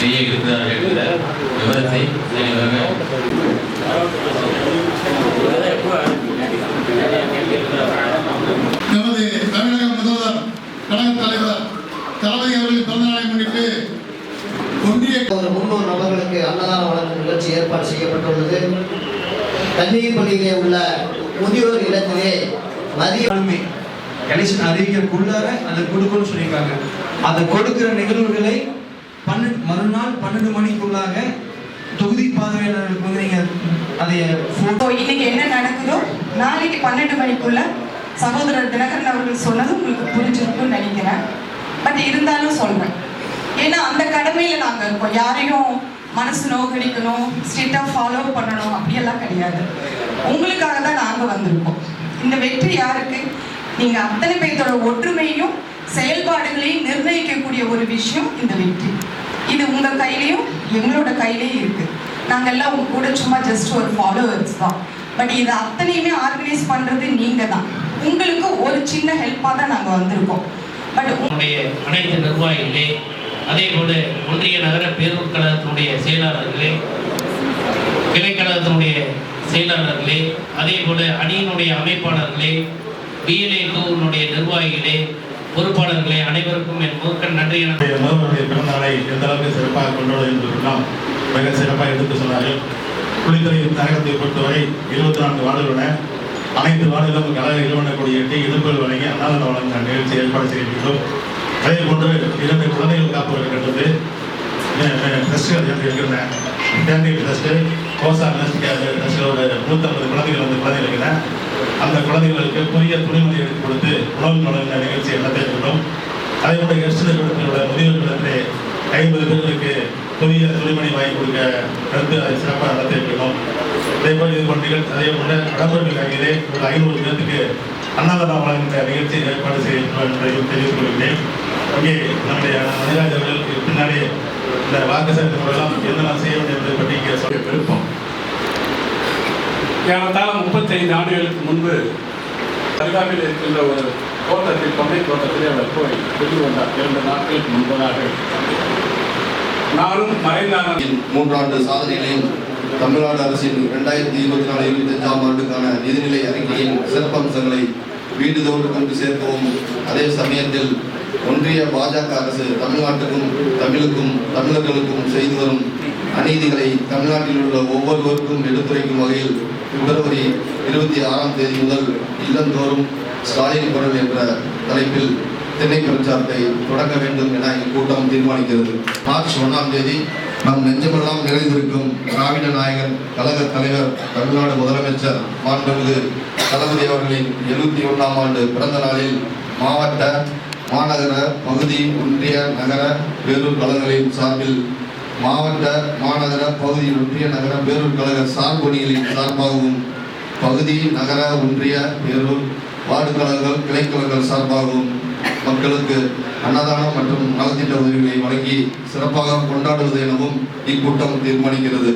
செய்ய இருக்கிறார்கள் என்ற விவரத்தை தெளிவாக நமது தமிழக முதல்வர் கழக தலைவர் தளபதி அவர்களின் பிறந்த நாளை முன்னிட்டு ஒன்றிய முன்னூறு நபர்களுக்கு அன்னதானம் வழங்கும் நிகழ்ச்சி ஏற்பாடு செய்யப்பட்டுள்ளது. கல்விப் பள்ளியிலே உள்ள முதியோர் இல்லத்திலே மதிய நாளுமே எலெக்ஷன் அறிவிக்கிறதுக்குள்ளார அதை கொடுக்கணும்னு சொல்லியிருக்காங்க. அதை கொடுக்கிற நிகழ்வுகளை பன்னெண்டு மறுநாள் பன்னெண்டு மணிக்குள்ளாக தொகுதி பார்வையாளர்களுக்கு வந்து நீங்க அதை photo இன்னைக்கு என்ன நடக்குதோ நாளைக்கு பன்னெண்டு மணிக்குள்ள சகோதரர் தினகரன் அவர்கள் சொன்னது உங்களுக்கு புரிஞ்சிருக்கும்னு நினைக்கிறேன். பட் இருந்தாலும் சொல்றேன். ஏன்னா அந்த கடமையில நாங்க இருக்கோம். யாரையும் மனசு நோக்கடிக்கணும் ஸ்ட்ரிக்டா ஃபாலோ பண்ணணும் அப்படியெல்லாம் கிடையாது. உங்களுக்காக தான் நாங்க வந்திருக்கோம். இந்த வெற்றி யாருக்கு? நீங்க அத்தனை பேர்த்தோட ஒற்றுமையும் செயல்பாடுகளையும் வேண்டிய ஒரு விஷயம் இந்த வெற்றி இது உங்க கையிலையும் எங்களோட கையிலயும் இருக்கு. நாங்கெல்லாம் உங்க கூட சும்மா ஜஸ்ட் ஒரு ஃபாலோவர்ஸ் தான். பட் இது அத்தனையுமே ஆர்கனைஸ் பண்றது நீங்க தான். உங்களுக்கு ஒரு சின்ன ஹெல்ப்பாக தான் நாங்கள் வந்திருக்கோம். பட் உங்களுடைய அனைத்து நிர்வாகிகளே அதே போல ஒன்றிய நகர பேரூர் கழகத்தினுடைய செயலாளர்களே கிளைக்கழகத்தினுடைய செயலாளர்களே அதே போல அணியினுடைய அமைப்பாளர்களே பிஎல்ஏ டூனுடைய நிர்வாகிகளே பொறுப்பாளர்களை அனைவருக்கும் என் முதற்கண் நன்றி என நம்முடைய முதல்வருடைய எந்த அளவுக்கு சிறப்பாக கொண்டாட என்பதெல்லாம் மிக சிறப்பாக எடுத்து சொன்னார்கள். குளித்துறை தரகத்தை பொறுத்தவரை இருபத்தி நான்கு வார்டுகளுடன் அனைத்து வார்டுகளும் கழக இளவன கொடியேற்றி வழங்கி அன்னாதன வழங்க நிகழ்ச்சி ஏற்பாடு செய்கின்றோம் அதே போன்று இரண்டு குழந்தைகள் காப்பவர்கள் கண்டது ட்ரஸ்ட்டுகள் என்று ஃபேமிலி ட்ரஸ்ட்டு கோசா ட்ரஸ்ட்டோட நூற்றம்பது குழந்தைகள் வந்து குழந்தைகள் இருக்கிறேன் அந்த குழந்தைகளுக்கு புதிய துணிமணி எடுத்து கொடுத்து உணவு வழங்க நிகழ்ச்சி நடத்த இருக்கிறோம் அதே போல கெஸ்ட் நிறுவனத்திலுள்ள முதியோர் ஐம்பது பேர்களுக்கு புதிய துணிமணி வாங்கி கொடுக்க கருத்து அதை சிறப்பாக நடத்த இருக்கிறோம். அதே போல் இது போன்ற நிகழ்ச்சி அதே போல கடம்பூர் கையிலே ஒரு ஐநூறு பேருக்கு அன்னதானம் வழங்குகிற நிகழ்ச்சி ஏற்பாடு செய்யப்படும் என்பதையும் தெரிவித்துக் கொள்கிறேன். இங்கே நம்முடைய மணிராஜ் அவர்கள் பின்னாடி இந்த வாக்கு சேகரிப்பெல்லாம் என்னெல்லாம் செய்ய வேண்டும் என்பதை பற்றி இங்கே சொல்ல விருப்பம். ஏறத்தாழ முப்பத்தைந்து ஆண்டுகளுக்கு முன்பு தர்காவில் இருக்கின்ற ஒரு தோட்டத்தில் கொண்டை தோட்டத்தில் அவர் போய் கொண்டு வந்தார் இரண்டு நாட்களுக்கு முன்பதாக. நானும் மறைந்தான மூன்றாண்டு சாதனைகளையும் தமிழ்நாடு அரசின் இரண்டாயிரத்தி இருபத்தி நாலு இருபத்தி அஞ்சாம் ஆண்டுக்கான நிதிநிலை அறிக்கையின் சிறப்பம்சங்களை வீடுதோடு கொண்டு சேர்க்கவும் அதே சமயத்தில் ஒன்றிய பாஜக அரசு தமிழ்நாட்டுக்கும் தமிழுக்கும் தமிழர்களுக்கும் செய்து வரும் அநீதிகளை தமிழ்நாட்டில் உள்ள ஒவ்வொருவருக்கும் எடுத்துரைக்கும் வகையில் பிப்ரவரி இருபத்தி ஆறாம் தேதி முதல் இல்லந்தோறும் ஸ்டாலின் குரல் என்ற தலைப்பில் திணை பிரச்சாரத்தை தொடங்க வேண்டும் என இக்கூட்டம் தீர்மானிக்கிறது. மார்ச் ஒன்றாம் தேதி நம் நெஞ்சமெல்லாம் நிறைந்திருக்கும் திராவிட நாயகன் கழக தலைவர் தமிழ்நாடு முதலமைச்சர் மாண்புமிகு தளபதி அவர்களின் எழுபத்தி ஒன்றாம் ஆண்டு பிறந்த நாளில் மாவட்ட மாநகர பகுதி ஒன்றிய நகர பேரூர் கழகங்களின் சார்பில் மாவட்ட மாநகர பகுதி ஒன்றிய நகர பேரூர் கழக சார்பணிகளின் சார்பாகவும் பகுதி நகர ஒன்றிய பேரூர் வார்டு கழகங்கள் கிளைக்கழகங்கள் சார்பாகவும் மக்களுக்கு அன்னதானம் மற்றும் நலத்திட்ட உதவிகளை வழங்கி சிறப்பாக கொண்டாடுவது எனவும் இக்கூட்டம் தீர்மானிக்கிறது.